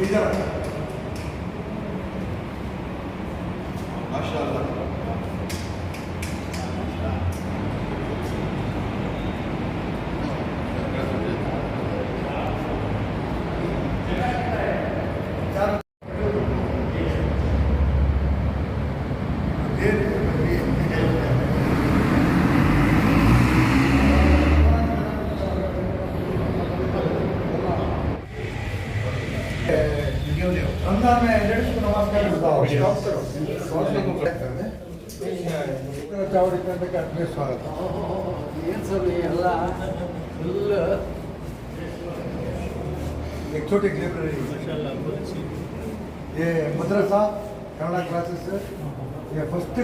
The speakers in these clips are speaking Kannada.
إيه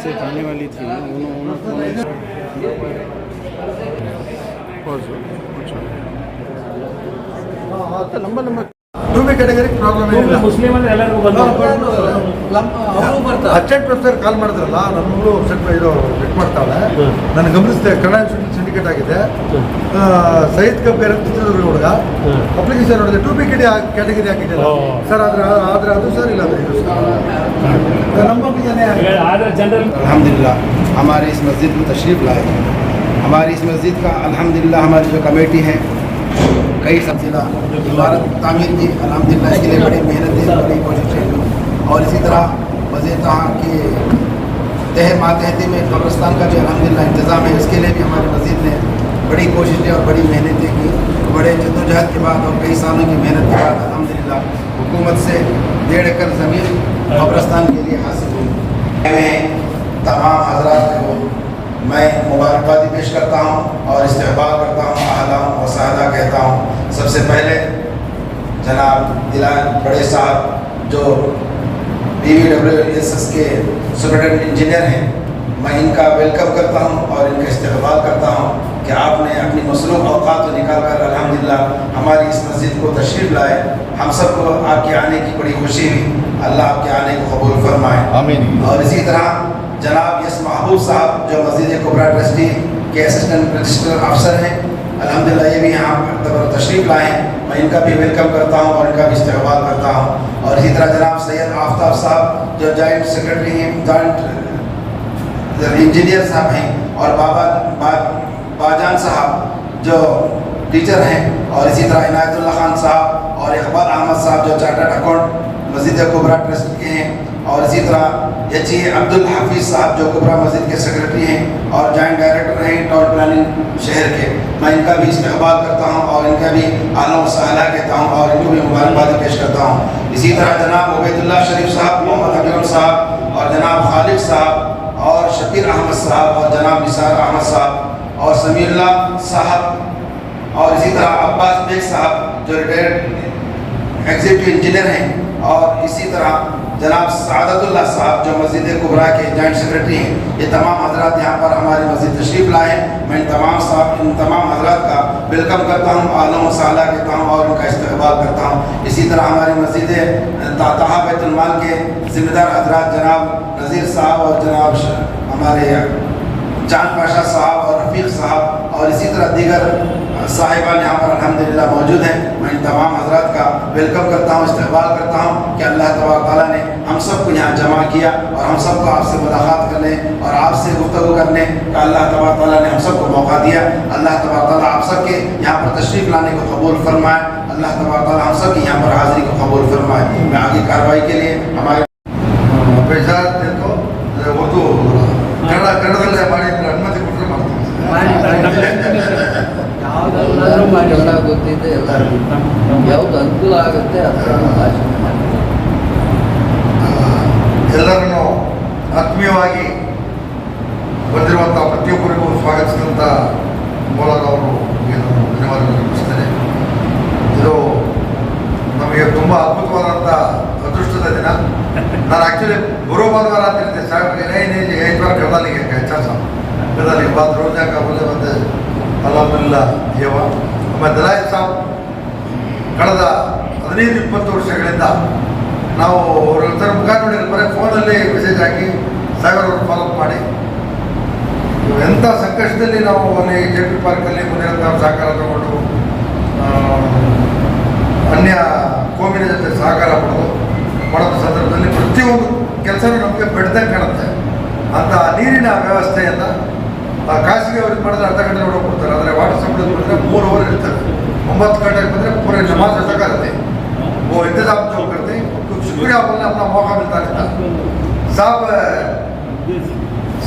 से शख्स से आने वाली थी उन्होंने लंबा लंबा ಟೂ ಬಿ ಕ್ಯಾಟಗರಿ ಪ್ರಾಬ್ಲಮ್ ಏನಿಲ್ಲ ಮುಸ್ಲಿಮ್ ಅಂದ್ರೆ ಎಲ್ಲರಿಗೂ ಬಂದು ಅವರು ಬರ್ತಾರೆ ಅರ್ಜೆಂಟ್ ಪ್ರೊಫೆಸರ್ ಕಾಲ್ ಮಾಡಿದ್ರಲ್ಲ ನನ್ನೂ ಸ್ವಲ್ಪ ಇದು ಚೆಕ್ ಮಾಡ್ತಾಳೆ ನಾನು ಗಮನಿಸಿದೆ ಕನ್ನಡ ಟಿಕೆಟ್ ಆಗಿದೆ. ಸೈದ್ ಕಬ್ಬೇರ್ ಚಿತ್ರದುರ್ಗ ಹುಡುಗ. ಅಪ್ಲಿಕೇಶನ್ ನೋಡಿದೆ ಟು ಬಿ ಕೆಟಿ ಕ್ಯಾಟಗರಿ ಹಾಕಿದ್ದಾರೆ. ಸರ್ ಆದ್ರೆ ಆದ್ರೆ ಅದು ಸರ್ ಇಲ್ಲ اس مسجد کو تشریف لائے ہماری اس مسجد کا الحمدللہ ہماری جو کمیٹی ہے کئی سلسلہ عمارت تعمیر کی الحمدللہ اس کے لیے بڑی محنتیں بڑی کوششیں اور اسی طرح وزیر کہ تہ ماتحتی میں قبرستان کا جو الحمدللہ انتظام ہے اس کے لیے بھی ہماری مسجد بڑی کوششیں اور بڑی محنتیں کی۔ بڑے جد و جہد کے بعد اور کئی سالوں کی محنت کے بعد الحمدللہ حکومت سے ڈیڑھ ایکڑ زمین قبرستان کے لیے حاصل ہوئی۔ میں تمام حضرات کو میں مبارکبادی پیش کرتا ہوں اور استقبال کرتا ہوں، اعلیٰ و سعدہ کہتا ہوں۔ سب سے پہلے جناب دلان بڑے صاحب جو بی وی ڈبلیو ایس ایس کے سپرنٹنڈنٹ انجینئر ہیں، میں ان کا ویلکم کرتا ہوں اور ان کا استقبال کرتا ہوں۔ کہ آپ نے اپنی مصروف اوقات نکال کر الحمدللہ ہماری اس مسجد کو تشریف لائے ہم سب کو آپ کے آنے کی بڑی خوشی ہوئی۔ اللہ آپ کے آنے کو قبول فرمائے۔ آمین۔ اور اسی طرح جناب یس محبوب صاحب جو مسجد قبرا ٹرسٹی کے اسسٹنٹ رجسٹر افسر ہیں الحمدللہ یہ بھی یہاں پر تشریف لائیں میں ان کا بھی ویلکم کرتا ہوں اور ان کا بھی استقبال کرتا ہوں۔ اور اسی طرح جناب سید آفتاب صاحب جو جوائنٹ سیکرٹری ہیں جوائنٹ انجینئر صاحب ہیں اور بابا باجان صاحب جو ٹیچر ہیں اور اسی طرح عنایت اللہ خان صاحب اور اقبال احمد صاحب جو چارٹرڈ اکاؤنٹ مسجد قبرا ٹرسٹ کے ہیں اور اسی طرح ایچ اے عبد الحفیظ صاحب جو قبرا مسجد کے سیکرٹری ہیں اور جوائنٹ ڈائریکٹر ہیں ٹاؤن پلاننگ شہر کے میں ان کا بھی استقبال کرتا ہوں اور ان کا بھی عالم و صحلہ کہتا ہوں اور ان کو بھی مبارکباد پیش کرتا ہوں۔ اسی طرح جناب عبید اللہ شریف صاحب، محمد اکرم صاحب اور جناب خالد صاحب اور شکیر احمد صاحب اور جناب نثار احمد صاحب اور سمیع اللہ صاحب اور اسی طرح عباس بیگ صاحب جو ریٹائرڈ ایگزیکٹو انجینئر ہیں اور اسی طرح جناب سعادت اللہ صاحب جو مسجد قبرا کے جوائنٹ سیکرٹری ہیں، یہ تمام حضرات یہاں پر ہماری مسجد تشریف لائے ہیں۔ میں ان تمام صاحب، ان تمام حضرات کا ویلکم کرتا ہوں عالم و صلاح کہتا ہوں اور ان کا استقبال کرتا ہوں۔ اسی طرح ہماری مسجد تاطہ بیت المال کے ذمہ دار حضرات جناب نذیر صاحب اور جناب ہمارے جان پاشا صاحب رفیق صاحب اور اسی طرح دیگر صاحبان یہاں پر الحمدللہ موجود ہیں۔ میں ان تمام حضرات کا ویلکم کرتا ہوں، استقبال کرتا ہوں کہ اللہ تعالیٰ نے ہم سب کو یہاں جمع کیا اور ہم سب کو آپ سے ملاقات کرنے اور آپ سے گفتگو کرنے کا اللہ تعالیٰ نے ہم سب کو موقع دیا۔ اللہ تعالیٰ آپ سب کے یہاں پر تشریف لانے کو قبول فرمائے۔ اللہ تعالیٰ ہم سب کی یہاں پر حاضری کو قبول فرمائے۔ میں آگے کارروائی کے لیے ہمارے ಮಾಡಿ ಎಲ್ಲ ಗೊತ್ತಿದೆ, ಎಲ್ಲರಿಗೂ ಯಾವ್ದು ಅನುಕೂಲ ಆಗುತ್ತೆ ಅದನ್ನು ಆಚರಣೆ ಮಾಡಿ ಎಲ್ಲರನ್ನು ಆತ್ಮೀಯವಾಗಿ ಬಂದಿರುವಂತಹ ಪ್ರತಿಯೊಬ್ಬರಿಗೂ ಸ್ವಾಗತಿಸಿದಂಥ ಮೂಲಕ ಅವರು ಧನ್ಯವಾದಗಳು ನಿರ್ಮಿಸ್ತೇನೆ ಇದು ನಮಗೆ ತುಂಬ ಅದ್ಭುತವಾದಂಥ ಅದೃಷ್ಟದ ದಿನ. ನಾನು ಆಕ್ಚುಲಿ ಬರೋ ಭಾನುವಾರ ಅಂತಿರ್ತೀನಿ ಸಾಹೇಬ್ರಿಗೆ ಏನೇ ಐದು ವಾರ ಕಡಲಿಗೆ ಹೆಚ್ಚಾಸ ಕಡಲಿಗೆ ಬಾತ್ ರೋಜಾಕ ಬಂದೆ ಬಂದೆ ಅಲ್ಲಾಮಿಲ್ಲ ದೇವ. ಸಾಬ್ ಕಳೆದ ಹದಿನೈದು, ಇಪ್ಪತ್ತು ವರ್ಷಗಳಿಂದ ನಾವು ಅವರ ಮುಖ ನೋಡಿದ್ರೆ ಬರೀ ಫೋನಲ್ಲಿ ಮೆಸೇಜ್ ಹಾಕಿ ಸಾಗರ್ ಫಾಲೋ ಫಾಲೋಅಪ್ ಮಾಡಿ. ಎಂಥ ಸಂಕಷ್ಟದಲ್ಲಿ ನಾವು ಅಲ್ಲಿ ಜೆ ಪಿ ಪಾರ್ಕಲ್ಲಿ ಮುಂದಿನ ಸಹಕಾರ ತಗೊಂಡು ಅನ್ಯ ಕೋಮಿನ ಜೊತೆ ಸಹಕಾರ ಮಾಡೋದು ಮಾಡೋದ ಸಂದರ್ಭದಲ್ಲಿ ಪ್ರತಿಯೊಂದು ಕೆಲಸನೂ ನಮಗೆ ಬೆಡ್ದಂಗೆ ಕಾಣುತ್ತೆ. ಅಂತ ನೀರಿನ ವ್ಯವಸ್ಥೆಯನ್ನು ಆ ಖಾಸಗಿ ಅವ್ರಿಗೆ ಮಾಡಿದ್ರೆ ಅರ್ಧ ಗಂಟೆ ನೋಡೋಕೆ ಕೊಡ್ತಾರೆ ಆದರೆ ವಾಟರ್ ಸಪ್ಲೈ ಬಂದರೆ ಮೂರು ಅವರ್ ಇರ್ತದೆ ಒಂಬತ್ತು ಗಂಟೆಗೆ ಬಂದರೆ ಪೂರ ನಮಾಜ್ तक रहते वो इंतजाम जो करते तो शुक्रिया बोलने अपना मौका मिलता रहता साहब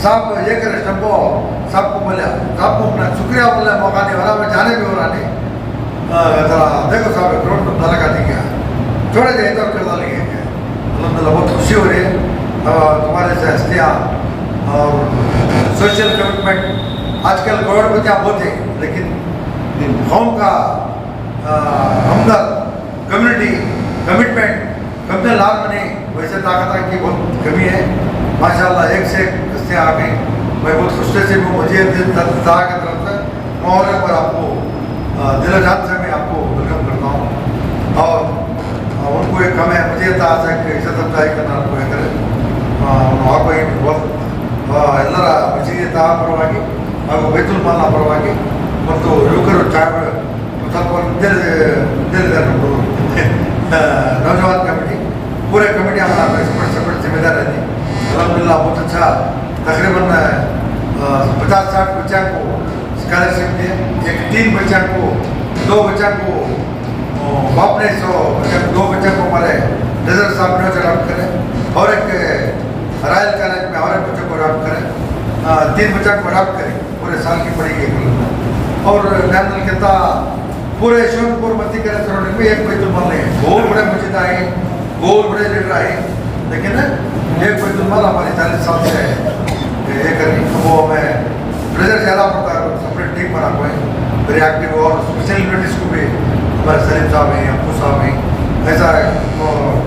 साहब ये करे सबको साहब को बोले साहब को अपना शुक्रिया बोलने मौका नहीं हो रहा मैं जाने भी हो रहा नहीं अ, जरा देखो साहब करोड़ तुम दला का नहीं क्या छोड़े जाए तो कर डालेंगे अलहमदिल्ला बहुत खुशी हो रही है और तुम्हारे से हस्तियाँ اور سوشل کمٹمنٹ آج کل کووڈ میں کیا آپ ہوتے لیکن قوم کا ہمدرد کمیونٹی کمٹمنٹ کمپنی لال بنے، ویسے طاقت کی بہت کمی ہے۔ ماشاء اللہ ایک سے ایک قسطیں آ گئیں میں بہت خوش سے ہوں، مجھے طاقت رکھتا اور پر آپ کو دل جان سے میں آپ کو ویلکم کرتا ہوں۔ اور ان کو ایک کم ہے، مجھے تاج ہے کہ عزت افزائی کرنا کو ہے۔ کرے اور وقت ಎಲ್ಲರ ಮಸೀದಿಯ ಪರವಾಗಿ ಹಾಗೂ ಬೈತುಲ್ ಮಾಲ್ನ ಪರವಾಗಿ ಮತ್ತು ಯುವಕರು ಚಾ ಸ್ವಲ್ಪ ನಿಂತಿದ್ದಾರೆ ನಿಂತಿದ್ದಾರೆ ನಮ್ಮದು नौजवान कमेटी पूरे कमेटी हमारा सेपरेट सेपरेट जिम्मेदार रहती अलहमदिल्ला बहुत अच्छा तकरीबन पचास साठ बच्चा को स्कॉलरशिप दिए एक तीन बच्चा को दो बच्चा को अ, बाप ने सो बच्चा को- दो बच्चा को हमारे डेजर्ट साहब ने अडॉप्ट करें और एक रॉयल कॉलेज تین بچہ کو اڈاپٹ کریں پورے سال کی پڑی گئی۔ اور الحمد القطع پورے شیو پور متی کرے سراؤنڈنگ میں ایک کوئی دنبال نہیں ہے۔ بہت بڑے مجید آئے، گول بڑے لیڈر آئے۔ لیکن ایک کوئی دنبال ہماری چالیس سال سے ہے۔ یہ کریں وہ ہمیں پریزر زیادہ پڑتا ہے سپریٹ ٹیم بنا کوئی ہے ویری ایکٹیو اور سیلیبریٹیز کو بھی، ہمارے سلیم صاحب ہیں، ابو صاحب ہیں۔ ایسا ہے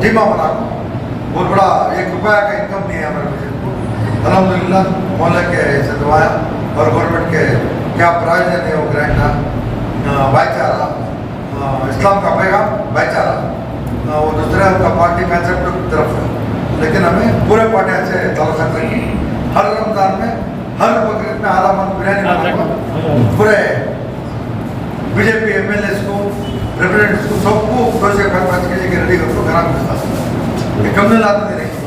ٹیمہ بنا۔ بہت بڑا، ایک روپیہ کا انکم نہیں ہے ہمارے بجٹ کو۔ الحمدللہ، مولا کے سے دعائیں اور گورنمنٹ کے کیا پرائز ہے وہ گرینٹ بھائی چارہ۔ اسلام کا پیغام، بھائی چارہ۔ وہ دوسرے کا پارٹی کانسیپٹ کی طرف ہے۔ لیکن ہمیں پورے پارٹی سے تعلقات رہی ہر رمضان میں، ہر بقرعید میں اعلیٰ مند بریانی پورے بی جے پی ایم ایل ایس کو ریپرزینٹ کو سب کو روزے کرنے کے لیے ریڈی کر کے گھر میں کم نہیں لاتے نہیں۔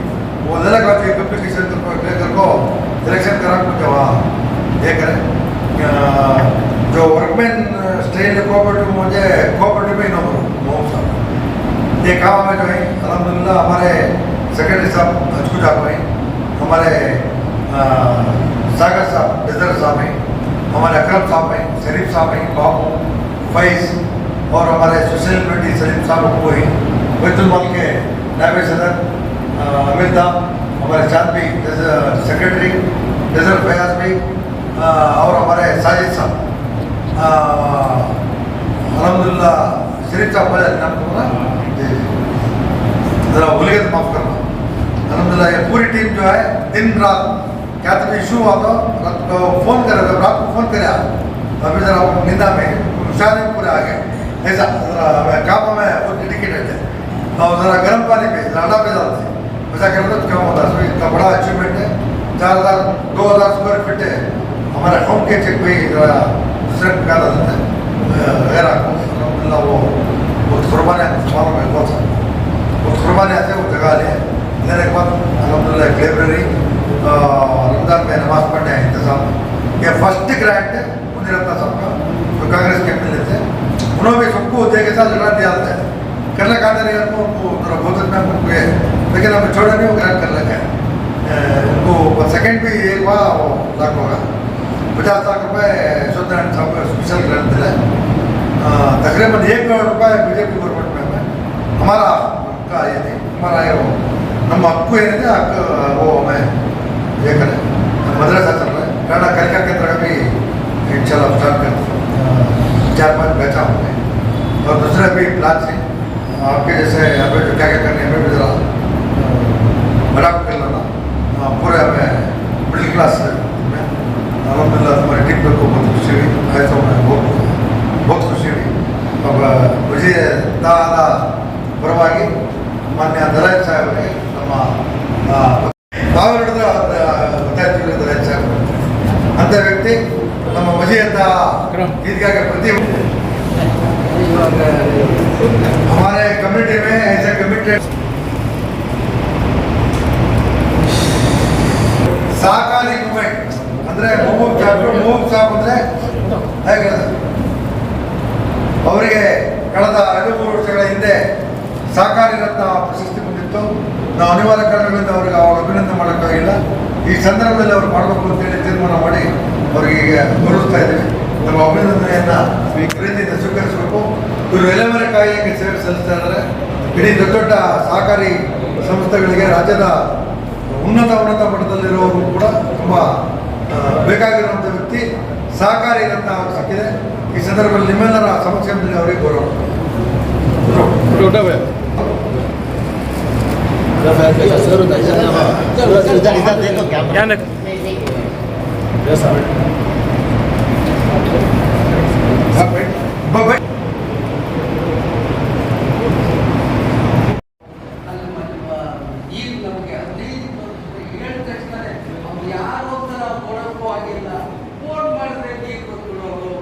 وہ الگ بات سینٹر پر لے کر کو۔ سلیکشن کرا کو جواب۔ یہ کریں۔ جو ورکمین اسٹیل کوپریٹو مجھے کوپریٹو میں نہ ہو محمد صاحب یہ کام ہے جو ہے، الحمدللہ ہمارے سیکرٹری صاحب اچھو جا کو ہیں ہمارے ساگر صاحب بزر صاحب ہیں۔ ہمارے اکرم صاحب ہیں، شریف صاحب ہیں، بابو، فیض اور ہمارے سوشل میڈی سلیم صاحب کو ہیں۔ بیت المال کے نائب صدر۔ امیتا ہمارے چاند بھی سیکرٹری نظر فیاض بھی اور ہمارے ساجد صاحب الحمدللہ شریف صاحب بجا جناب کو ذرا بھولے تو معاف کرنا الحمدللہ یہ پوری ٹیم جو ہے دن رات کیا تمہیں ایشو ہوا تھا رات کو فون کر رہا تھا رات کو فون کرے آپ ابھی ذرا نندا میں شاہ میں پورے آ گئے ایسا ذرا کام ہمیں وہ ڈیڈیکیٹڈ ہے اور ذرا گرم پانی پہ ذرا لاڈا پہ ڈالتے سکرمت کیوں ہوتا ہے۔ اتنا بڑا اچیومنٹ ہے۔ چار ہزار دو ہزار اسکوائر فٹ ہے۔ ہمارے ہوم کے چیک کوئی دوسرے کا دیتا ہے۔ غیر اللہ وہ بہت قربان ہے۔ مسلمانوں میں بہت بہت قربان ایسے وہ جگہ لے۔ میرے بعد الحمد للہ ایک لائبریری رمضان میں نماز پڑھنے ہیں انتظام یہ فرسٹ گرانٹ ہے، مجھے رہتا سب کا۔ جو کانگریس کے ایم ایل اے تھے۔ انہوں نے سب کو دے کے ساتھ لڑا دیا۔ ہے کرنا کہا تھا نہیں ان کو بہت اچھا کو یہ لیکن ہمیں چھوڑا نہیں وہ گرائنڈ کر لیتے ہیں۔ ان کو سیکنڈ بھی ایک ہوا لاکھ ہوگا۔ پچاس لاکھ روپئے سوچ نارائن صاحب کا اسپیشل گرانٹ دلا ہے تقریباً ایک کروڑ روپئے بی جے پی گورنمنٹ میں ہمیں ہمارا کا یہ نہیں، ہمارا یہ ہم آپ کو یہ نہیں آپ وہ ہمیں یہ کریں۔ مدرسہ چل رہا ہے۔ کھانا کر کے طرح بھی ان شاء اللہ اسٹارٹ کرتے چار پانچ بیچا ہوں گے۔ اور بھی پلان سے۔ آپ کے جیسے جو کیا کیا کرنے ہمیں بھی ذرا मिडिल क्लास में अलहमदिल्ला हमारे टीम को बहुत खुशी हुई आए तो हमें बहुत बहुत खुशी हुई अब मुझे दादा ಪರವಾಗಿ ಮಾನ್ಯ ದರಾಜ್ ಸಾಹೇಬರಿಗೆ ನಮ್ಮ ಆ, ತಾವೆರಡದ ವಿದ್ಯಾರ್ಥಿಗಳಿಂದ ಹೆಚ್ಚಾಗ ಅಂತ ವ್ಯಕ್ತಿ ನಮ್ಮ ಮಜಿಯಂತ ಈದ್ಗಾಗೆ ಪ್ರತಿ ಇವಾಗ हमारे कम्युनिटी में ऐसे कमिटेड ಸಹಕಾರಿ ಮೂಮೆಂಟ್ ಅಂದ್ರೆ ಮೊಹಬೂಬ್ ಸಾಬ್ ಮೊಹಬೂಬ್ ಸಾಬ್ ಅಂದ್ರೆ ಅವರಿಗೆ ಕಳೆದ ಎರಡು ಮೂರು ವರ್ಷಗಳ ಹಿಂದೆ ಸಹಕಾರಿ ರತ್ನ ಪ್ರಶಸ್ತಿ ಬಂದಿತ್ತು. ನಾವು ಅನಿವಾರ್ಯ ಕಾರಣಗಳಿಂದ ಅವರಿಗೆ ಅವಾಗ ಅಭಿನಂದನೆ ಮಾಡೋಕ್ಕಾಗಿಲ್ಲ. ಈ ಸಂದರ್ಭದಲ್ಲಿ ಅವ್ರು ಮಾಡಬೇಕು ಅಂತೇಳಿ ತೀರ್ಮಾನ ಮಾಡಿ ಅವರಿಗೆ ಗೌರವಿಸ್ತಾ ಇದ್ದೀವಿ. ನಮ್ಮ ಅಭಿನಂದನೆಯನ್ನ ಪ್ರೀತಿಯಿಂದ ಸ್ವೀಕರಿಸಬೇಕು. ಇವರು ಎಲೆಮರೆ ಕಾಯಿಗೆ ಸೇವೆ ಸಲ್ಲಿಸ್ತಾ ಇದ್ದಾರೆ. ಇಡೀ ದೊಡ್ಡ ದೊಡ್ಡ ಸಹಕಾರಿ ಸಂಸ್ಥೆಗಳಿಗೆ ರಾಜ್ಯದ ಉನ್ನತ ಉನ್ನತ ಮಟ್ಟದಲ್ಲಿರುವವರು ಕೂಡ ತುಂಬ ಬೇಕಾಗಿರುವಂಥ ವ್ಯಕ್ತಿ ಸಹಕಾರಿ ಏನಂತ ಸಾಕಿದೆ ಈ ಸಂದರ್ಭದಲ್ಲಿ ನಿಮ್ಮೆಲ್ಲರ ಸಮಕ್ಷಮದಲ್ಲಿ ಅವರಿಗೆ ಗೌರವ. ಬ- ಅಲ್ಲಿ ನಮ್ಮ ಈಗ ನಮಗೆ ಹದಿನೈದು ಇಪ್ಪತ್ತು ಹೇಳಿದ ತಕ್ಷಣ ಅವ್ರು ಯಾರು ಅಂತ ನಾವು ಕೊಡೋಕ್ಕೂ ಆಗಿಲ್ಲ ಫೋನ್ ಮಾಡಿದ್ರೆ ನೀರು ಕೊಟ್ಬಿಡೋರು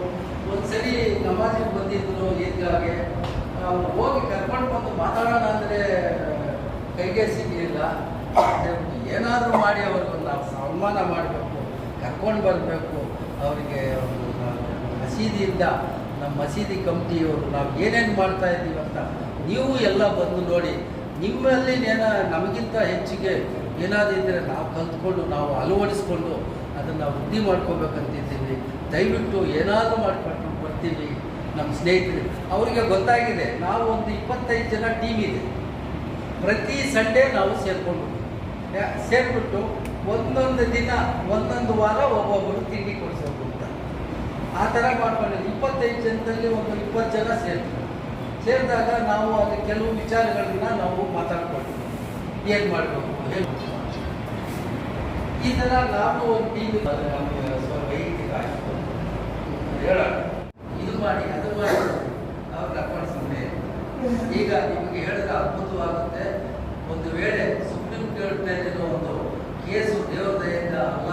ಒಂದ್ಸರಿ ನಮಾಜಿಗೆ ಬಂದಿದ್ರು ಈದ್ಗಾಗೆ ಅವ್ರು ಹೋಗಿ ಕರ್ಕೊಂಡು ಬಂದು ಮಾತಾಡೋಣ ಅಂದರೆ ಕೈಗೆ ಸಿಗಲಿಲ್ಲ ಏನಾದರೂ ಮಾಡಿ ಅವ್ರಿಗೆ ನಾವು ಸನ್ಮಾನ ಮಾಡಬೇಕು ಕರ್ಕೊಂಡು ಬರಬೇಕು ಅವರಿಗೆ ಒಂದು ನಾವು ಮಸೀದಿಯಿಂದ ನಮ್ಮ ಮಸೀದಿ ಕಮಿಟಿಯವರು ನಾವು ಏನೇನು ಮಾಡ್ತಾ ಇದ್ದೀವಿ ಅಂತ ನೀವು ಎಲ್ಲ ಬಂದು ನೋಡಿ, ನಿಮ್ಮಲ್ಲಿ ಏನ ನಮಗಿಂತ ಹೆಚ್ಚಿಗೆ ಏನಾದಿದ್ದರೆ ನಾವು ಕಲ್ತ್ಕೊಂಡು, ನಾವು ಅಳವಡಿಸ್ಕೊಂಡು ಅದನ್ನು ವೃದ್ಧಿ ಮಾಡ್ಕೋಬೇಕಂತಿದ್ದೀವಿ ದಯವಿಟ್ಟು ಏನಾದರೂ ಮಾಡ್ಕೊಂಡು ಬರ್ತೀವಿ ನಮ್ಮ ಸ್ನೇಹಿತರು. ಅವರಿಗೆ ಗೊತ್ತಾಗಿದೆ, ನಾವು ಒಂದು ಇಪ್ಪತ್ತೈದು ಜನ ಟೀಮ್ ಇದೆ. ಪ್ರತಿ ಸಂಡೇ ನಾವು ಸೇರ್ಕೊಂಡು ಸೇರ್ಬಿಟ್ಟು ಒಂದೊಂದು ದಿನ, ಒಂದೊಂದು ವಾರ ಒಬ್ಬೊಬ್ಬರು ತಿಂಡಿ ಕೊಡಿಸೋದು ಅಂತ. ಆ ಥರ ಮಾಡ್ಕೊಂಡು ಇಪ್ಪತ್ತೈದು ಜನದಲ್ಲಿ ಒಂದು ಇಪ್ಪತ್ತು ಜನ ಸೇರ್ತೀವಿ. ಸೇರಿದಾಗ ನಾವು ಅಲ್ಲಿ ಕೆಲವು ವಿಚಾರಗಳನ್ನ ನಾವು ಮಾತಾಡ್ಕೊಳ್ತೀವಿ ಏನ್ ಮಾಡಬೇಕು ಈ ಥರ ನಾವು ಒಂದು ಟೀಮ್ ಸ್ವಲ್ಪ ವೈಯಕ್ತಿಕ ಇದು ಮಾಡಿ, ಅದು ಮಾಡಿ ಅವ್ರ ಕರ್ಕೊಂಡು ಈಗ ನಿಮಗೆ ಹೇಳಿದ್ರೆ ಅದ್ಭುತವಾಗುತ್ತೆ. ಒಂದು ವೇಳೆ ಸುಪ್ರೀಂ ಕೋರ್ಟ್ನಲ್ಲಿರೋ ಒಂದು ಕೇಸು ದೇವರ ದಯೆಯಿಂದ ಅಲ್ಲ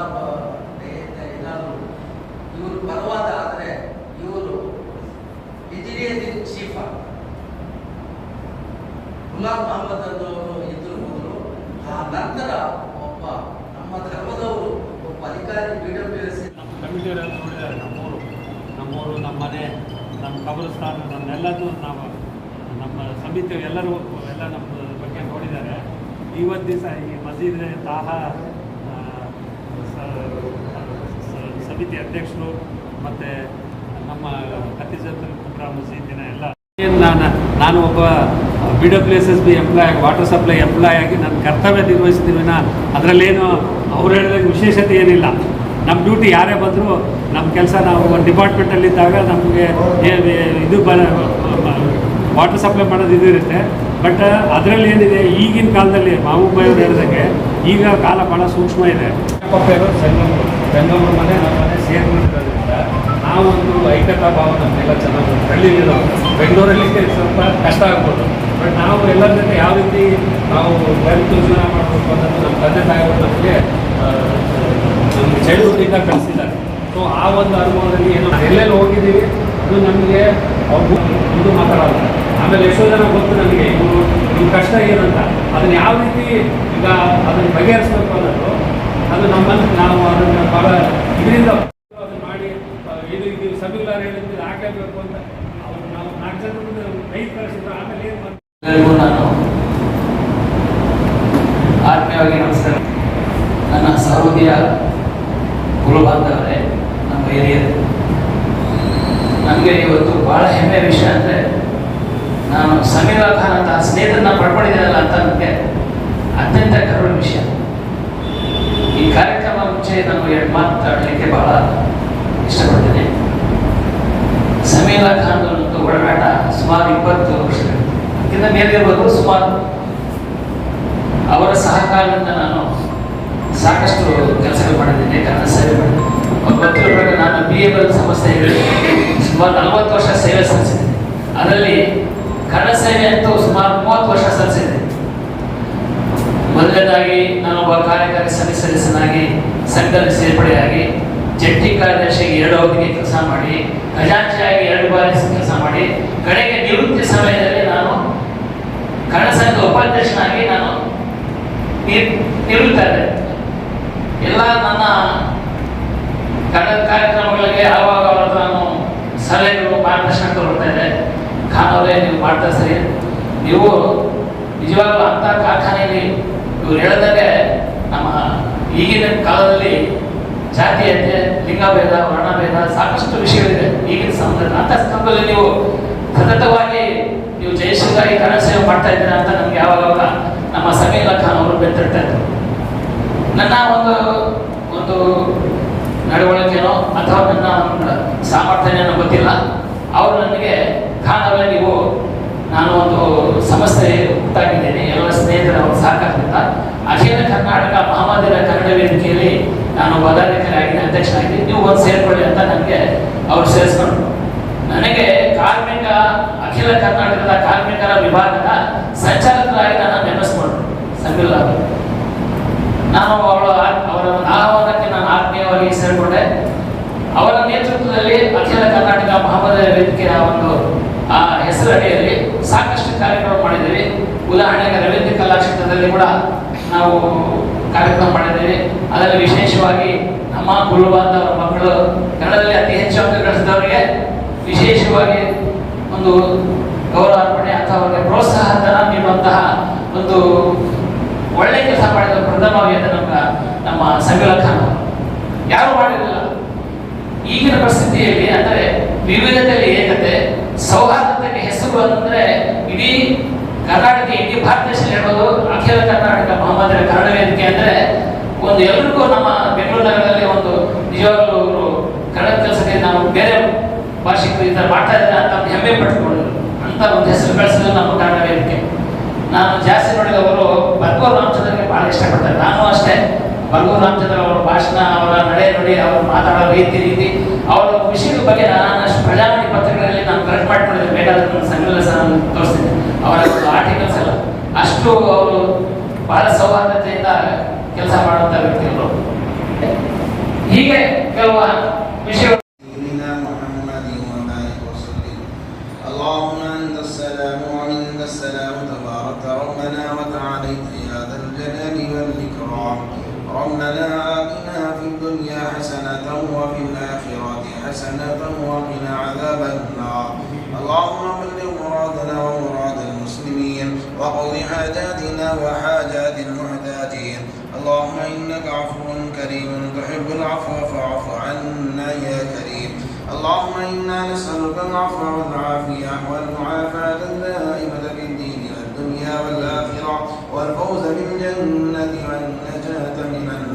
ದಯೆಯಿಂದ ಏನಾದರೂ ಇವರು ಪರವಾದ ಆದರೆ ಇವರು ಇಂಜಿನಿಯರಿಂಗ್ ಚೀಫ ಗುಲಾಂ ಅಹಮದ್ ಅನ್ನೋರು ಎದುರು ಹೋದರು. ಆ ನಂತರ ಒಬ್ಬ ನಮ್ಮ ಧರ್ಮದವರು ಒಬ್ಬ ಅಧಿಕಾರಿ ಬಿ ಡಬ್ಲ್ಯೂ ಎಸ್ ನಮ್ಮ ಕಮಿಟಿಯವರೆಲ್ಲ ನೋಡಿದ್ದಾರೆ ನಮ್ಮೂರು. ನಮ್ಮೂರು ನಮ್ಮ ಮನೆ ನಮ್ಮ ಕಬರಸ್ಥಾನ ನಮ್ಮೆಲ್ಲದೂ ನಾವು ನಮ್ಮ ಸಮಿತಿ ಎಲ್ಲರೂ ಎಲ್ಲ ನಮ್ಮ ಬಗ್ಗೆ ನೋಡಿದ್ದಾರೆ. ಇವತ್ತು ದಿವಸ ಈ ಮಸೀದ್ ತಾಹ ಸಮಿತಿ ಅಧ್ಯಕ್ಷರು ಮತ್ತು ನಮ್ಮ ಕುಬ್ರಾ ಮಸೀದಿನ ಎಲ್ಲ ನಾನು ನಾನು ಒಬ್ಬ B W S S B employee water supply employee ಆಗಿ ನನ್ನ ಕರ್ತವ್ಯ ನಿರ್ವಹಿಸ್ತೀವಿನ ವಿನ ಅದರಲ್ಲೇನು ಅವ್ರು ಹೇಳಿದ ವಿಶೇಷತೆ ಏನಿಲ್ಲ. ನಮ್ಮ ಡ್ಯೂಟಿ ಯಾರೇ ಬಂದರೂ ನಮ್ಮ ಕೆಲಸ ನಾವು ಒಂದು ಡಿಪಾರ್ಟ್ಮೆಂಟಲ್ಲಿದ್ದಾಗ ನಮಗೆ ಇದು ಬ ವಾಟರ್ ಸಪ್ಲೈ ಮಾಡೋದು ಇದು ಇರುತ್ತೆ. ಬಟ್ ಅದರಲ್ಲಿ ಏನಿದೆ, ಈಗಿನ ಕಾಲದಲ್ಲಿ ಮಾಮೂಬಾಯಿ ಅವ್ರು ಹೇಳಿದಂಗೆ ಈಗ ಕಾಲ ಭಾಳ ಸೂಕ್ಷ್ಮ ಇದೆ. ಬೆಂಗಳೂರು. ಮನೆ, ನಮ್ಮ ಮನೆ ಸೇರ್ಕೊಂಡಿರೋದ್ರಿಂದ ನಾವೊಂದು ಐಕ್ಯತಾ ಭಾವ ನಮಗೆಲ್ಲ ಚೆನ್ನಾಗಿ ಹಳ್ಳಿಲಿರೋ ಬೆಂಗಳೂರಲ್ಲಿ ಸ್ವಲ್ಪ ಕಷ್ಟ ಆಗ್ಬೋದು. ಬಟ್ ನಾವು ಎಲ್ಲರ ಜೊತೆ ಯಾವ ರೀತಿ ನಾವು ಬದುಕುನ ಮಾಡಬೇಕು ಅನ್ನೋದು ನಮ್ಮ ತಂದೆ ತಾಯಿಗಳು ನಮಗೆ ನಮ್ಮ ಚೈಲ್ಡ್ಹುಡ್ಡಿಂದ ಕಲಿಸಿದ್ದಾರೆ ಸೊ ಆ ಒಂದು ಅನುಭವದಲ್ಲಿ ಏನು ಎಲ್ಲೆಲ್ಲಿ ಹೋಗಿದ್ದೀವಿ, ಅದು ನಮಗೆ ಅವ್ರು ಇದು ಮಾತಾಡೋದು ಆಮೇಲೆ ಎಷ್ಟೋ ಜನ ಗೊತ್ತು ನನಗೆ ಇವರು ನಿಮ್ಮ ಕಷ್ಟ ಏನಂತ. ಅದನ್ನ ಯಾವ ರೀತಿ ಈಗ ಅದನ್ನು ಬಗೆಹರಿಸ್ಬೇಕು ಅನ್ನೋದು, ಅದು ನಮ್ಮನ್ನು ನಾವು ಅದನ್ನು ಭಾಳ ಇದರಿಂದ ಅದನ್ನ ಮಾಡಿ ಆ, ಇದು ಇದು ಸಬ್ಯುಲರ್ ಹೇಳಿದ್ರೆ ಹಾಕಬೇಕು ಅಂತ ಅವ್ರು ನಾವು ನಾಲ್ಕು ಜನ ಮುಂದೆ ಕೈ ಕಳಿಸಿದ್ರು ಆಮೇಲೆ ಏನು ಮಾಡ್ತಾರೆ ಎಲ್ಲರಿಗೂ ನಾನು ಆತ್ಮೀಯವಾಗಿ ನಮಸ್ಕಾರ. ನನ್ನ ಸಹೋದಿಯ ಗುರು ಬಾಂಧವರೇ ನಮ್ಮ ಹಿರಿಯರು. ನನಗೆ ಇವತ್ತು ಬಹಳ ಹೆಮ್ಮೆ ವಿಷಯ ಅಂದರೆ, ನಾನು ಸಮೀರ ಖಾನ್ ಅಂತ ಸ್ನೇಹಿತರನ್ನ ಪಡ್ಕೊಂಡಿದ್ದೀನಲ್ಲ ಅಂತ ನನಗೆ ಅತ್ಯಂತ ಕರುಣ ವಿಷಯ. ಈ ಕಾರ್ಯಕ್ರಮ ಮುಂಚೆ ನಾನು ಎರಡು ಮಾತಾಡಲಿಕ್ಕೆ ಬಹಳ ಇಷ್ಟಪಡ್ತೇನೆ. ಸಮೀರ ಖಾನ್ ಒಡನಾಟ ಸುಮಾರು ಇಪ್ಪತ್ತು ವರ್ಷಗಳು ಮೇಲೆ ಸುಮಾರು ಅವರ ಸಹಕಾರದಿಂದ ನಾನು ಸಾಕಷ್ಟು ಕೆಲಸಗಳು ಮಾಡಿದ್ದೇನೆ ಕನ್ನಡ ಸೇವೆ ಮಾಡಿದ್ದೇನೆ ನಾನು ಬಿ ಎ ಬಲ್ ಸಂಸ್ಥೆಯಲ್ಲಿ ಸುಮಾರು ನಲವತ್ತು ವರ್ಷ ಸೇವೆ ಸಲ್ಲಿಸಿದೆ ಅದರಲ್ಲಿ ಕನ್ನಡ ಸೇವೆ ಅಂತ ಸುಮಾರು ಮೂವತ್ತು ವರ್ಷ ಸಲ್ಲಿಸಿದೆ ಮೊದಲನೇದಾಗಿ ಒಬ್ಬ ಕಾರ್ಯಕಾರಿ ಸಮಿತಿ ಸದಸ್ಯನಾಗಿ ಸಂಘದಲ್ಲಿ ಸೇರ್ಪಡೆಯಾಗಿ, ಜಂಟಿ ಕಾರ್ಯದರ್ಶಿಯಾಗಿ ಎರಡು ಅವಧಿಗೆ ಕೆಲಸ ಮಾಡಿ, ಖಜಾಂಚಿಯಾಗಿ ಎರಡು ಬಾರಿ ಕೆಲಸ ಮಾಡಿ, ಕಡೆಗೆ ನಿವೃತ್ತಿ ಸಮಯದಲ್ಲಿ ನಾನು ಕನ್ನಡ ಸಂಘದ ಉಪಾಧ್ಯಕ್ಷನಾಗಿ ನಾನು ನಿರ್- ನಿವೃತ್ತಾದೆ ಎಲ್ಲ ನನ್ನ ಕನ್ನಡ ಕಾರ್ಯಕ್ರಮಗಳಿಗೆ ಆವಾಗ ಅವರ ನಾನು ಸಲಹೆಗಳು, ಮಾರ್ಗದರ್ಶನ ಕೊಡ್ತಾ ಇದ್ದೆ. ಖಾನ್ ಅವರೇ, ನೀವು ಮಾಡ್ತಾ ಸರಿ ನೀವು ನಿಜವಾಗ್ಲೂ ಅಂಥ ಕಾರ್ಖಾನೆಯಲ್ಲಿ ಇವ್ರು ಹೇಳಿದಾಗೆ ನಮ್ಮ ಈಗಿನ ಕಾಲದಲ್ಲಿ ಜಾತೀಯತೆ, ಲಿಂಗಭೇದ, ವರ್ಣಭೇದ ಸಾಕಷ್ಟು ವಿಷಯಗಳಿದೆ ಈಗಿನ ಸಮಯದಲ್ಲಿ ಅಂತ ಸಂದರ್ಭದಲ್ಲಿ ನೀವು ಸತತವಾಗಿ ನೀವು ಜಯಶ್ರೀಗಾಗಿ ಸೇವೆ ಮಾಡ್ತಾ ಇದ್ದೀರಾ ಅಂತ ನಮ್ಗೆ ಯಾವಾಗ ನಮ್ಮ ಸಮೀಲ ಖಾನ್ ಅವರು ಬೆತ್ತಿರ್ತಾ ಇದ್ರು. ನನ್ನ ಒಂದು ಒಂದು ನಡವಳಿಕೆನೋ ಅಥವಾ ನನ್ನ ಒಂದು ಸಾಮರ್ಥ್ಯನೋ ಗೊತ್ತಿಲ್ಲ. ಅವರು ನನಗೆ, ಖಾನ್ ಅವರೇ, ನೀವು, ನಾನು ಒಂದು ಸಮಸ್ಯೆ ಗೊತ್ತಾಗಿದ್ದೇನೆ ಎಲ್ಲ ಸ್ನೇಹಿತರ ಒಂದು ಸಹಕಾರದಿಂದ ಅಖಿಲ ಕರ್ನಾಟಕ ಮಹಾಮಾದಿರ ಕನ್ನಡ ವೇದಿಕೆಯಲ್ಲಿ ನಾನು ಪದಾಧಿಕಾರಿಯಾಗಿ ಅಧ್ಯಕ್ಷನಾಗಿ ನೀವು ಒಂದು ಸೇರ್ಕೊಳ್ಳಿ ಅಂತ ನನಗೆ ಅವ್ರು ಸೇರಿಸ್ಕೊಂಡ್ರು ನನಗೆ ಕಾರ್ಮಿಕ ಅಖಿಲ ಕರ್ನಾಟಕದ ಕಾರ್ಮಿಕರ ವಿಭಾಗದ ಸಂಚಾಲಕರಾಗಿ ನನ್ನ ನೇಮಿಸ್ಕೊಂಡ್ರು ಸಂಬಿಲ್ಲ ಅವರು ನಾನು ಅವಳ ಅವರ ಆಹ್ವಾನಕ್ಕೆ ನಾನು ಆತ್ಮೀಯವಾಗಿ ಸೇರಿಕೊಂಡೆ. ಅವರ ನೇತೃತ್ವದಲ್ಲಿ ಅಖಿಲ ಕರ್ನಾಟಕ ಮಹಮ್ಮದ ವೇದಿಕೆಯ ಒಂದು, ಆ, ಹೆಸರಡಿಯಲ್ಲಿ ಸಾಕಷ್ಟು ಕಾರ್ಯಕ್ರಮ ಮಾಡಿದ್ದೀವಿ. ಉದಾಹರಣೆಗೆ ರವೀಂದ್ರ ಕಲಾಕ್ಷೇತ್ರದಲ್ಲಿ ಕೂಡ ನಾವು ಕಾರ್ಯಕ್ರಮ ಮಾಡಿದ್ದೀವಿ. ಅದರಲ್ಲಿ ವಿಶೇಷವಾಗಿ ನಮ್ಮ ಗುರುಬಾಂಧವರ ಮಕ್ಕಳು ಕನ್ನಡದಲ್ಲಿ ಅತಿ ಹೆಚ್ಚು ಅಂಕ ಗಳಿಸಿದವರಿಗೆ ವಿಶೇಷವಾಗಿ ಒಂದು ಗೌರವಾರ್ಪಣೆ ಅಥವಾ ಅವರಿಗೆ ಪ್ರೋತ್ಸಾಹ ಧನ ನೀಡುವಂತಹ ಒಂದು ಒಳ್ಳೆ ಕೆಲಸ ಮಾಡಿದ ಪ್ರಥಮ ವೇದ ನಮ್ಮ ನಮ್ಮ ಸಂಗಲ ಖಾನ್ ಯಾರು ಮಾಡಿರಲಿಲ್ಲ? ಈಗಿನ ಪರಿಸ್ಥಿತಿಯಲ್ಲಿ ಅಂದರೆ ವಿವಿಧತೆಯಲ್ಲಿ ಏಕತೆ, ಸೌಹಾರ್ದತೆಗೆ ಹೆಸರು ಅಂದ್ರೆ ಇಡೀ ಕರ್ನಾಟಕ, ಇಡೀ ಭಾರತ ದೇಶದಲ್ಲಿ ಹೇಳ್ಬೋದು, ಅಖಿಲ ಕರ್ನಾಟಕ ಮಹಮ್ಮದರ ಕನ್ನಡ ವೇದಿಕೆ ಅಂದ್ರೆ ಒಂದು ಎಲ್ರಿಗೂ ನಮ್ಮ ಬೆಂಗಳೂರು ನಗರದಲ್ಲಿ ಒಂದು ನಿಜವಾಗ್ಲೂ ಕನ್ನಡ ಕೆಲಸಕ್ಕೆ ನಾವು ಬೇರೆ ಭಾಷೆ ಮಾಡ್ತಾ ಹೆಮ್ಮೆ ಪಟ್ಟುಕೊಂಡ್ರು ಅಂತ ಒಂದು ಹೆಸರು ಬೆಳೆಸಿದ್ರು ನಮ್ಮ ವೇದಿಕೆ ನಾನು ಜಾಸ್ತಿ ನೋಡಿದವರು ಬರ್ಗೂರು ರಾಮಚಂದ್ರಗೆ ಬಹಳ ಇಷ್ಟಪಡ್ತಾರೆ. ನಾನು ಅಷ್ಟೇ ಬರ್ಗೂರು ರಾಮಚಂದ್ರ ಅವರ ಭಾಷಣ, ಅವರ ನಡೆ ನೋಡಿ, ಅವರು ಮಾತಾಡೋ ರೀತಿ ರೀತಿ. ಅವರ ವಿಷಯದ ಬಗ್ಗೆ ನಾನು ಅಷ್ಟು ಪ್ರಜಾವಾಣಿ ಪತ್ರಿಕೆಗಳಲ್ಲಿ ನಾನು ಕರೆಕ್ಟ್ ಮಾಡ್ಕೊಂಡಿದ್ದೆ ಬೇಕಾದ್ರೆ ನನ್ನ ಸಂಘದಲ್ಲಿ ಸಹ ನಾನು ತೋರಿಸ್ತೀನಿ. ಅವರ ಆರ್ಟಿಕಲ್ಸ್ ಎಲ್ಲ. ಅಷ್ಟು ಅವರು ಬಹಳ ಸೌಹಾರ್ದತೆಯಿಂದ ಕೆಲಸ ಮಾಡುವಂಥ ವ್ಯಕ್ತಿಗಳು. ಹೀಗೆ ಕೆಲವು ವಿಷಯ وفي الآخرة حسنة وقنا عذاب النار. اللهم بلغ مرادنا ومراد المسلمين وقض حاجاتنا وحاجات المحتاجين. اللهم إنك عفو كريم تحب العفو فاعف عنا يا كريم. اللهم إنا نسألك العفو والعافية والمعافاة الدائمة في الدين والدنيا والآخرة والفوز بالجنة والنجاة من النار.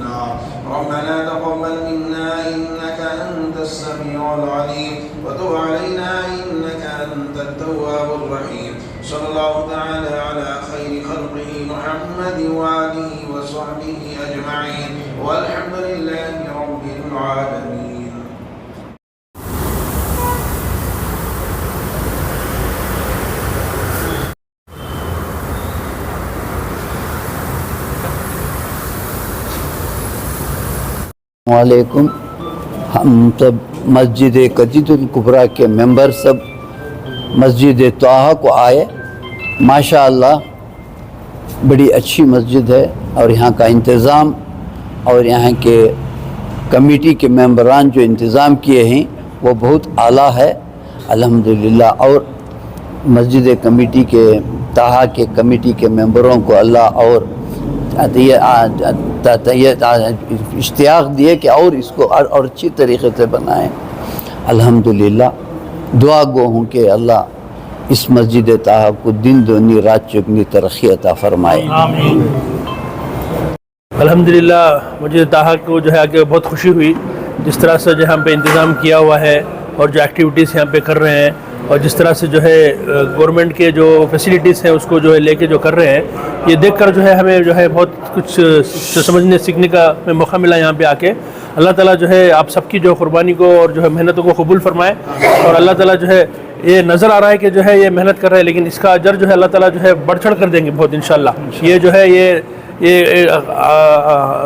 ربنا تقبل منا إنك أنت السميع العليم وتب علينا إنك أنت التواب الرحيم. صلى الله تعالى على خير خلقه محمد وآله وصحبه أجمعين. والحمد لله رب العالمين. علیکم۔ ہم سب مسجد کجید القبرا کے ممبر سب مسجد توحا کو آئے۔ ماشاء اللہ بڑی اچھی مسجد ہے اور یہاں کا انتظام اور یہاں کے کمیٹی کے ممبران جو انتظام کیے ہیں، وہ بہت اعلیٰ ہے۔ الحمدللہ، اور مسجد کمیٹی کے تاہا کے کمیٹی کے ممبروں کو اللہ اور اشتیاق دیے کہ اور اس کو اور اچھی طریقے سے بنائیں۔ الحمدللہ، دعا گو ہوں کہ اللہ اس مسجد طاہا کو دن دونی رات چکنی ترقی عطا فرمائے۔ آمین۔ الحمدللہ مجھے طاہا کو جو ہے آگے بہت خوشی ہوئی۔ جس طرح سے جو ہم پہ انتظام کیا ہوا ہے اور جو ایکٹیویٹیز یہاں پہ کر رہے ہیں اور جس طرح سے جو ہے گورنمنٹ کے جو فیسیلیٹیز ہیں، اس کو جو ہے لے کے جو کر رہے ہیں، یہ دیکھ کر جو ہے ہمیں جو ہے بہت کچھ سمجھنے، سیکھنے کا موقع ملا یہاں پہ آ کے۔ اللہ تعالیٰ جو ہے آپ سب کی جو قربانی کو اور جو ہے محنتوں کو قبول فرمائے۔ اور اللہ تعالیٰ جو ہے، یہ نظر آ رہا ہے کہ جو ہے یہ محنت کر رہا ہے لیکن اس کا اجر جو ہے اللہ تعالیٰ جو ہے بڑھ چڑھ کر دیں گے بہت انشاءاللہ۔ یہ جو ہے، یہ یہ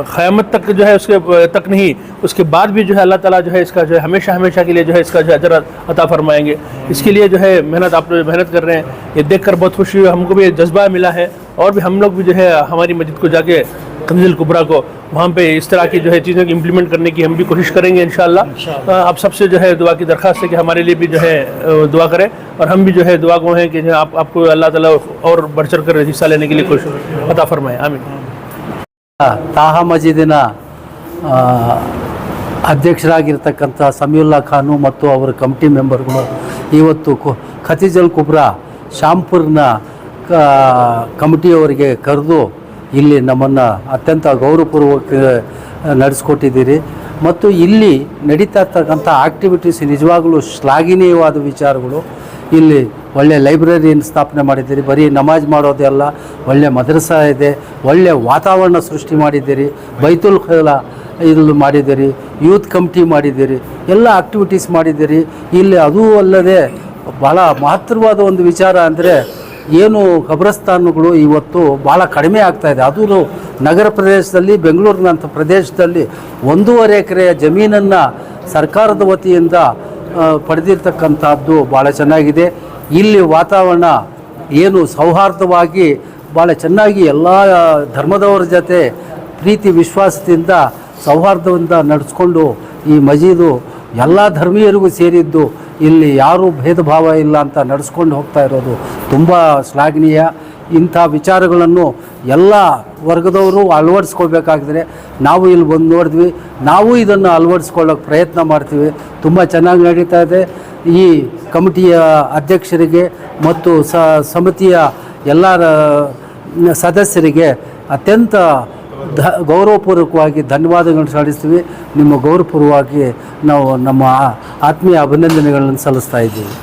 قیامت تک جو ہے اس کے تک نہیں اس کے بعد بھی جو ہے اللہ تعالیٰ جو ہے اس کا جو ہے ہمیشہ ہمیشہ کے لیے جو ہے اس کا جو ہے اجر عطا فرمائیں گے اس کے لیے جو ہے محنت آپ لوگ محنت کر رہے ہیں یہ دیکھ کر بہت خوشی ہوئی ہم کو بھی جذبہ ملا ہے اور بھی ہم لوگ بھی جو ہے ہماری مسجد کو جا کے کنزل کبرا کو وہاں پہ اس طرح کی جو ہے چیزوں کی امپلیمنٹ کرنے کی ہم بھی کوشش کریں گے انشاءاللہ آپ سب سے جو ہے دعا کی درخواست ہے کہ ہمارے لیے بھی جو ہے دعا کریں اور ہم بھی جو ہے دعا گو ہیں کہ آپ آپ کو اللہ تعالیٰ اور بڑھ چڑھ کر حصہ لینے کے لیے کوشش عطا فرمائیں آمین ತಾಹ ಮಜೀದಿನ ಅಧ್ಯಕ್ಷರಾಗಿರ್ತಕ್ಕಂಥ ಸಮೀವುಲ್ಲಾ ಖಾನು ಮತ್ತು ಅವರ ಕಮಿಟಿ ಮೆಂಬರ್ಗಳು ಇವತ್ತು ಕು, ಖತೀಜಲ್ ಕುಬ್ರಾ ಶಾಂಪುರ್ನ ಕಮಿಟಿಯವರಿಗೆ ಕರೆದು ಇಲ್ಲಿ ನಮ್ಮನ್ನು ಅತ್ಯಂತ ಗೌರವಪೂರ್ವಕ ನಡೆಸ್ಕೊಟ್ಟಿದ್ದೀರಿ. ಮತ್ತು ಇಲ್ಲಿ ನಡೀತಾ ಇರ್ತಕ್ಕಂಥ ಆಕ್ಟಿವಿಟೀಸ್ ನಿಜವಾಗಲೂ ಶ್ಲಾಘನೀಯವಾದ ವಿಚಾರಗಳು. ಇಲ್ಲಿ ಒಳ್ಳೆ ಲೈಬ್ರರಿಯನ್ನು ಸ್ಥಾಪನೆ ಮಾಡಿದ್ದೀರಿ. ಬರೀ ನಮಾಜ್ ಮಾಡೋದೆಲ್ಲ ಒಳ್ಳೆಯ ಒಳ್ಳೆ ಮದ್ರಸಾ ಇದೆ, ಒಳ್ಳೆ ವಾತಾವರಣ ಸೃಷ್ಟಿ ಮಾಡಿದ್ದೀರಿ. ಬೈತುಲ್ ಖಲ ಇಲ್ಲಿ ಮಾಡಿದ್ದೀರಿ, ಯೂತ್ ಕಮಿಟಿ ಮಾಡಿದ್ದೀರಿ, ಎಲ್ಲ ಆಕ್ಟಿವಿಟೀಸ್ ಮಾಡಿದ್ದೀರಿ. ಇಲ್ಲಿ ಅದೂ ಅಲ್ಲದೆ ಭಾಳ ಮಹತ್ವವಾದ ಒಂದು ವಿಚಾರ ಅಂದರೆ ಏನು ಕಬ್ರಸ್ತಾನುಗಳು ಇವತ್ತು ಭಾಳ ಕಡಿಮೆ ಆಗ್ತಾ ಇದೆ. ಅದು ನಗರ ಪ್ರದೇಶದಲ್ಲಿ, ಬೆಂಗಳೂರಿನಂಥ ಪ್ರದೇಶದಲ್ಲಿ ಒಂದೂವರೆ ಎಕರೆಯ ಜಮೀನನ್ನು ಸರ್ಕಾರದ ವತಿಯಿಂದ ಪಡೆದಿರ್ತಕ್ಕಂಥದ್ದು ಭಾಳ ಚೆನ್ನಾಗಿದೆ. ಇಲ್ಲಿ ವಾತಾವರಣ ಏನು ಸೌಹಾರ್ದವಾಗಿ ಭಾಳ ಚೆನ್ನಾಗಿ ಎಲ್ಲ ಧರ್ಮದವರ ಜೊತೆ ಪ್ರೀತಿ, ವಿಶ್ವಾಸದಿಂದ ಸೌಹಾರ್ದದಿಂದ ನಡೆಸ್ಕೊಂಡು ಈ ಮಜೀದು ಎಲ್ಲ ಧರ್ಮೀಯರಿಗೂ ಸೇರಿದ್ದು ಇಲ್ಲಿ ಯಾರೂ ಭೇದ ಭಾವ ಇಲ್ಲ ಅಂತ ನಡೆಸ್ಕೊಂಡು ಹೋಗ್ತಾ ಇರೋದು ತುಂಬ ಶ್ಲಾಘನೀಯ. ಇಂಥ ವಿಚಾರಗಳನ್ನು ಎಲ್ಲ ವರ್ಗದವರು ಅಳವಡಿಸ್ಕೊಳ್ಬೇಕಾಗಿದ್ರೆ ನಾವು ಇಲ್ಲಿ ಬಂದು ನೋಡಿದ್ವಿ ನಾವು ಇದನ್ನು ಅಳವಡಿಸ್ಕೊಳ್ಳೋಕೆ ಪ್ರಯತ್ನ ಮಾಡ್ತೀವಿ. ತುಂಬ ಚೆನ್ನಾಗಿ ನಡೀತಾ ಇದೆ. ಈ ಕಮಿಟಿಯ ಅಧ್ಯಕ್ಷರಿಗೆ ಮತ್ತು ಸಮಿತಿಯ ಎಲ್ಲ ಸದಸ್ಯರಿಗೆ ಅತ್ಯಂತ ಧ ಗೌರವಪೂರ್ವಕವಾಗಿ ಧನ್ಯವಾದಗಳನ್ನು ಸಲ್ಲಿಸ್ತೀವಿ. ನಿಮ್ಮ ಗೌರವಪೂರ್ವವಾಗಿ ನಾವು ನಮ್ಮ ಆತ್ಮೀಯ ಅಭಿನಂದನೆಗಳನ್ನು ಸಲ್ಲಿಸ್ತಾ ಇದ್ದೀವಿ.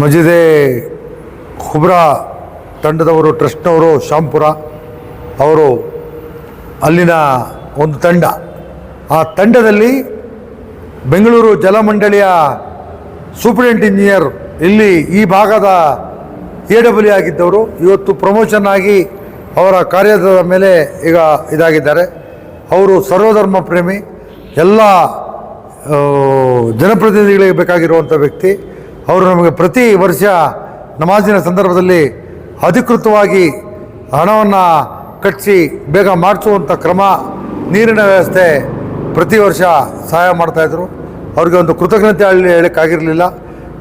ಮಜಿದೆ ಖುಬ್ರಾ ತಂಡದವರು ಟ್ರಸ್ಟ್ನವರು ಶಾಂಪುರ ಅವರು ಅಲ್ಲಿನ ಒಂದು ತಂಡ. ಆ ತಂಡದಲ್ಲಿ ಬೆಂಗಳೂರು ಜಲಮಂಡಳಿಯ ಸೂಪರಿಂಟ್ ಇಂಜಿನಿಯರ್ ಇಲ್ಲಿ ಈ ಭಾಗದ ಎ ಡಬ್ಲ್ಯೂ ಆಗಿದ್ದವರು. ಇವತ್ತು ಪ್ರಮೋಷನ್ ಆಗಿ ಅವರ ಕಾರ್ಯದ ಮೇಲೆ ಈಗ ಇದಾಗಿದ್ದಾರೆ. ಅವರು ಸರ್ವಧರ್ಮ ಪ್ರೇಮಿ, ಎಲ್ಲ ಜನಪ್ರತಿನಿಧಿಗಳಿಗೆ ಬೇಕಾಗಿರುವಂಥ ವ್ಯಕ್ತಿ. ಅವರು ನಮಗೆ ಪ್ರತಿ ವರ್ಷ ನಮಾಜಿನ ಸಂದರ್ಭದಲ್ಲಿ ಅಧಿಕೃತವಾಗಿ ಹಣವನ್ನು ಕಟ್ಟಿಸಿ ಬೇಗ ಮಾಡಿಸುವಂಥ ಕ್ರಮ, ನೀರಿನ ವ್ಯವಸ್ಥೆ ಪ್ರತಿ ವರ್ಷ ಸಹಾಯ ಮಾಡ್ತಾಯಿದ್ರು ಅವ್ರಿಗೆ ಒಂದು ಕೃತಜ್ಞತೆ ಹೇಳಿ ಹೇಳೋಕ್ಕಾಗಿರಲಿಲ್ಲ.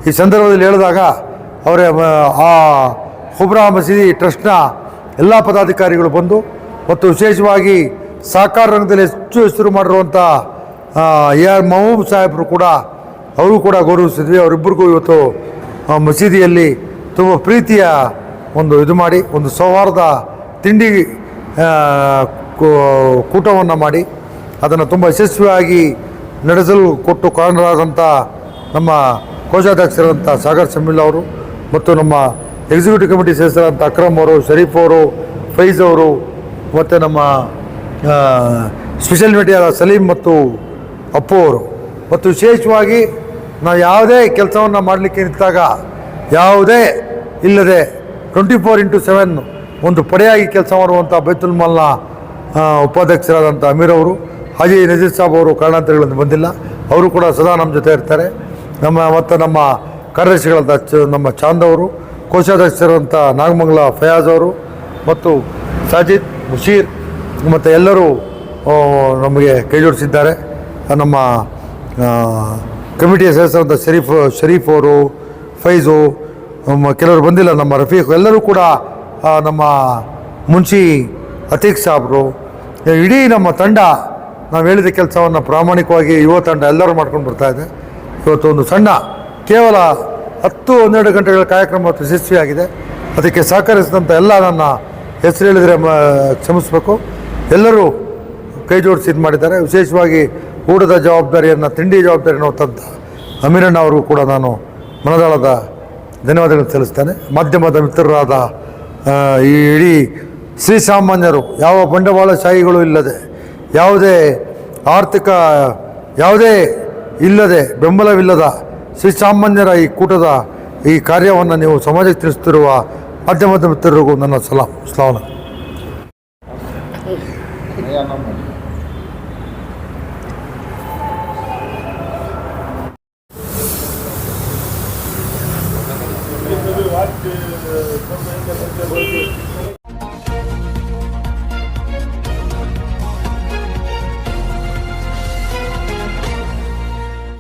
ಈ ಸಂದರ್ಭದಲ್ಲಿ ಹೇಳಿದಾಗ ಅವರೇ ಆ ಹುಬ್ರಾ ಮಸೀದಿ ಟ್ರಸ್ಟ್ನ ಎಲ್ಲ ಪದಾಧಿಕಾರಿಗಳು ಬಂದು ಮತ್ತು ವಿಶೇಷವಾಗಿ ಸಹಕಾರ ರಂಗದಲ್ಲಿ ಹೆಚ್ಚು ಹೆಸರು ಮಾಡಿರುವಂಥ ಎ ಆರ್ ಮಹಬೂಬ್ ಸಾಹೇಬರು ಕೂಡ ಅವರು ಕೂಡ ಗೌರವಿಸಿದ್ವಿ. ಅವರಿಬ್ಬರಿಗೂ ಇವತ್ತು ಮಸೀದಿಯಲ್ಲಿ ತುಂಬ ಪ್ರೀತಿಯ ಒಂದು ಇದು ಮಾಡಿ, ಒಂದು ಸೌಹಾರ್ದ ತಿಂಡಿ ಕೂಟವನ್ನು ಮಾಡಿ, ಅದನ್ನು ತುಂಬ ಯಶಸ್ವಿಯಾಗಿ ನಡೆಸಲು ಕೊಟ್ಟು ಕಾರಣರಾದಂಥ ನಮ್ಮ ಕೋಶಾಧ್ಯಕ್ಷರಾದಂಥ ಸಾಗರ್ ಸಮ್ಮಿಲ್ ಅವರು ಮತ್ತು ನಮ್ಮ ಎಕ್ಸಿಕ್ಯೂಟಿವ್ ಕಮಿಟಿ ಸದಸ್ಯರಾದಂಥ ಅಕ್ರಮ್ ಅವರು, ಶರೀಫ್ ಅವರು, ಫೈಜ್ ಅವರು ಮತ್ತು ನಮ್ಮ ಸ್ಪೆಷಲ್ ಮೀಡಿಯಾದ ಸಲೀಂ ಮತ್ತು ಅಪ್ಪು ಅವರು. ಮತ್ತು ವಿಶೇಷವಾಗಿ ನಾವು ಯಾವುದೇ ಕೆಲಸವನ್ನು ಮಾಡಲಿಕ್ಕೆ ನಿಂತಾಗ ಯಾವುದೇ ಇಲ್ಲದೆ ಟ್ವೆಂಟಿ ಫೋರ್ ಇಂಟು ಸೆವೆನ್ ಒಂದು ಪಡೆಯಾಗಿ ಕೆಲಸ ಮಾಡುವಂಥ ಬೈತುಲ್ ಮಾಲ್ನ ಉಪಾಧ್ಯಕ್ಷರಾದಂಥ ಅಮೀರ್ ಅವರು ಹಾಜಿ ನಜೀರ್ ಸಾಬ್ ಅವರು ಕಾರಣಾಂತರಗಳಿಂದ ಬಂದಿಲ್ಲ. ಅವರು ಕೂಡ ಸದಾ ನಮ್ಮ ಜೊತೆ ಇರ್ತಾರೆ. ನಮ್ಮ ಮತ್ತು ನಮ್ಮ ಕಾರ್ಯದರ್ಶಿಗಳಾದ ನಮ್ಮ ಚಾಂದ್ ಅವರು ಕೋಶಾಧ್ಯಕ್ಷರಂಥ ನಾಗಮಂಗಲ ಫಯಾಜ್ ಅವರು ಮತ್ತು ಸಾಜಿದ್ ಮುಷೀರ್ ಮತ್ತು ಎಲ್ಲರೂ ನಮಗೆ ಕೈ ಜೋಡಿಸಿದ್ದಾರೆ. ನಮ್ಮ ಕಮಿಟಿಯ ಸದಸ್ಯರಾದ ಶರೀಫ್ ಶರೀಫ್ ಅವರು ಫೈಜು ಕೆಲವರು ಬಂದಿಲ್ಲ, ನಮ್ಮ ರಫೀಕ್, ಎಲ್ಲರೂ ಕೂಡ ನಮ್ಮ ಮುನ್ಷಿ ಅತೀಕ್ ಸಾಬ್ರು. ಇಡೀ ನಮ್ಮ ತಂಡ, ನಾವು ಹೇಳಿದ ಕೆಲಸವನ್ನು ಪ್ರಾಮಾಣಿಕವಾಗಿ ಯುವ ತಂಡ ಎಲ್ಲರೂ ಮಾಡ್ಕೊಂಡು ಬರ್ತಾ ಇದೆ. ಇವತ್ತು ಒಂದು ಸಣ್ಣ, ಕೇವಲ ಹತ್ತು, ಹನ್ನೆರಡು ಗಂಟೆಗಳ ಕಾರ್ಯಕ್ರಮ ಯಶಸ್ವಿಯಾಗಿದೆ. ಅದಕ್ಕೆ ಸಹಕರಿಸಿದಂಥ ಎಲ್ಲ ನನ್ನ ಹೆಸರು ಹೇಳಿದರೆ ಕ್ಷಮಿಸಬೇಕು. ಎಲ್ಲರೂ ಕೈ ಜೋಡಿಸಿ ಇದು ಮಾಡಿದ್ದಾರೆ. ವಿಶೇಷವಾಗಿ ಊಟದ ಜವಾಬ್ದಾರಿಯನ್ನು, ತಿಂಡಿ ಜವಾಬ್ದಾರಿಯನ್ನು ತಂದ ಅಮೀರಣ್ಣ ಅವರು ಕೂಡ ನಾನು ಮನದಾಳದ ಧನ್ಯವಾದಗಳನ್ನು ತಿಳಿಸ್ತೇನೆ ಮಾಧ್ಯಮದ ಮಿತ್ರರಾದ ಈ ಇಡೀ ಶ್ರೀಸಾಮಾನ್ಯರು ಯಾವ ಬಂಡವಾಳಶಾಹಿಗಳು ಇಲ್ಲದೆ, ಯಾವುದೇ ಆರ್ಥಿಕ, ಯಾವುದೇ ಇಲ್ಲದೆ ಬೆಂಬಲವಿಲ್ಲದ ಶ್ರೀಸಾಮಾನ್ಯರ ಈ ಕೂಟದ ಈ ಕಾರ್ಯವನ್ನು ನೀವು ಸಮಾಜಕ್ಕೆ ತಿಳಿಸುತ್ತಿರುವ ಮಾಧ್ಯಮದ ಮಿತ್ರರಿಗೂ ನನ್ನ ಸಲಾಂ ಸಲಾಮ್